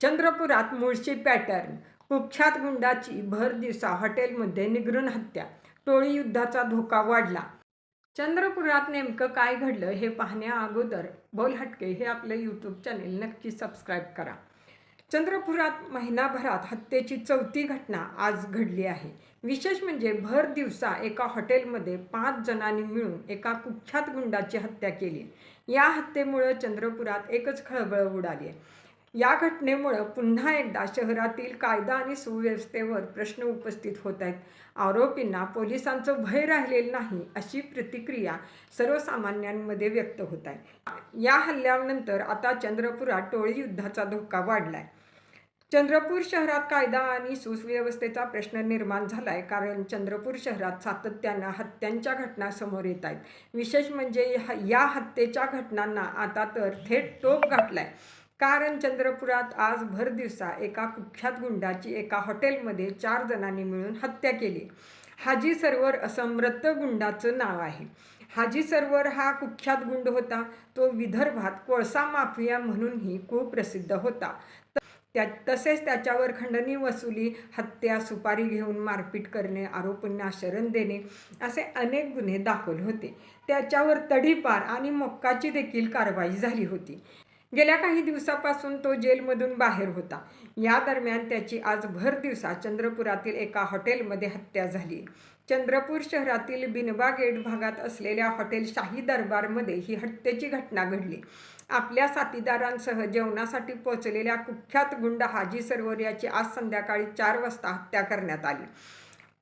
चंद्रपुरात Mulshi pattern कुख्यात गुंडाची भर दिवसा हॉटेलमध्ये निगरून हत्या टोळी युद्धाचा धोका वाढला. चंद्रपुरात नेमकं काय घडलं हे पाहण्या अगोदर बोल हटके हे आपलं यूट्यूब चॅनेल नक्की सबस्क्राईब करा. चंद्रपुरात महिनाभरात हत्येची चौथी घटना आज घडली आहे. विशेष म्हणजे भर दिवसा एका हॉटेलमध्ये पाच जणांनी मिळून एका कुख्यात गुंडाची हत्या केली. या हत्येमुळं चंद्रपुरात एकच खळबळ उडाली आहे. या घटनेमुळं पुन्हा एकदा शहरातील कायदा आणि सुव्यवस्थेवर प्रश्न उपस्थित होत आहेत. आरोपींना पोलिसांचं भय राहिलेलं नाही अशी प्रतिक्रिया सर्वसामान्यांमध्ये व्यक्त होत आहे. या हल्ल्यानंतर आता चंद्रपुरात टोळी युद्धाचा धोका वाढला आहे चंद्रपूर शहरात कायदा आणि सुव्यवस्थेचा प्रश्न निर्माण झाला आहे कारण चंद्रपूर शहरात सातत्यानं हत्यांच्या घटना समोर येत आहेत. विशेष म्हणजे या हत्येच्या घटनांना आता तर थेट टोप गाठलाय कारण चंद्रपुरात आज भर दिवसा एका कुख्यात गुंडाची एका हॉटेलमध्ये चार जणांनी मिळून हत्या केली. हाजी सरवर असं मृत गुंडाचं नाव आहे. हाजी सरवर हा कुख्यात गुंड होता. तो विदर्भात कोळसा माफिया म्हणूनही कुप्रसिद्ध होता. त्या तसेच त्याच्यावर खंडणी वसुली हत्या सुपारी घेऊन मारपीट करणे आरोपींना शरण देणे असे अनेक गुन्हे दाखल होते. त्याच्यावर तडीपार आणि मोक्काची देखील कारवाई झाली होती. गेल्या काही दिवसापासून तो जेलमधून बाहेर होता. या दरम्यान त्याची आज भर दिवसा चंद्रपुरातील एका हॉटेलमध्ये हत्या झाली. चंद्रपूर शहरातील बिनबा गेट भागात असलेल्या हॉटेल शाही दरबारमध्ये ही हत्येची घटना घडली. आपल्या साथीदारांसह जेवणासाठी पोहोचलेल्या कुख्यात गुंड हाजी सरोवर याची आज संध्याकाळी चार वाजता हत्या करण्यात आली.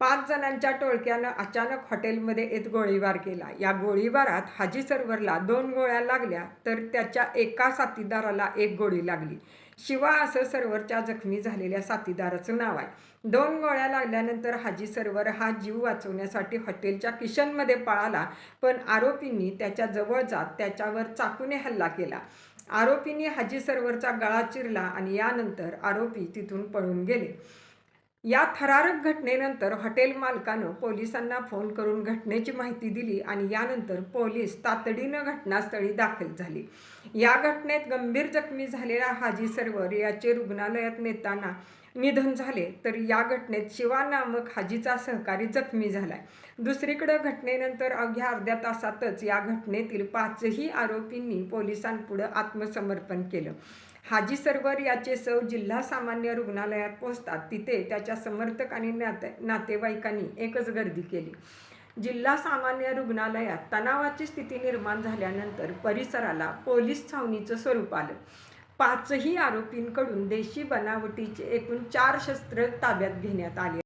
पाच जणांच्या टोळक्यानं अचानक हॉटेलमध्ये येत गोळीबार केला. या गोळीबारात हाजी सरवरला दोन गोळ्या लागल्या तर त्याच्या एका साथीदाराला एक गोळी लागली. शिवा असं सरवरच्या जखमी झालेल्या साथीदाराचं नाव आहे. दोन गोळ्या लागल्यानंतर हाजी सरवर हा जीव वाचवण्यासाठी हॉटेलच्या किशनमध्ये पळाला पण आरोपींनी त्याच्याजवळ जात त्याच्यावर चाकूने हल्ला केला. आरोपींनी हाजी सरवरचा गळा चिरला आणि यानंतर आरोपी तिथून पळून गेले. या थरारक घटनेनंतर हॉटेल मालकानं पोलिसांना फोन करून घटनेची माहिती दिली आणि यानंतर पोलीस तातडीनं घटनास्थळी दाखल झाली. या घटनेत गंभीर जखमी झालेला हाजी सरवर याचे रुग्णालयात नेताना निधन झाले तर या घटनेत शिवा नामक हाजीचा सहकारी जखमी झालाय. दुसरीकडं घटनेनंतर अवघ्या अर्ध्या तासातच या घटनेतील पाचही आरोपींनी पोलिसांपुढं आत्मसमर्पण केलं. हाजी सरवर याचे सौ जिल्हा सामान्य रुग्णालयात पोहोचतात. तिथे त्याच्या समर्थक आणि नाते नातेवाईकांनी एकच गर्दी केली. जिल्हा सामान्य रुग्णालयात तणावाची स्थिती निर्माण झाल्यानंतर परिसराला पोलीस छावणीचं स्वरूप आलं. पाचही आरोपींकडून देशी बनावटीचे एकूण चार शस्त्र ताब्यात घेण्यात आले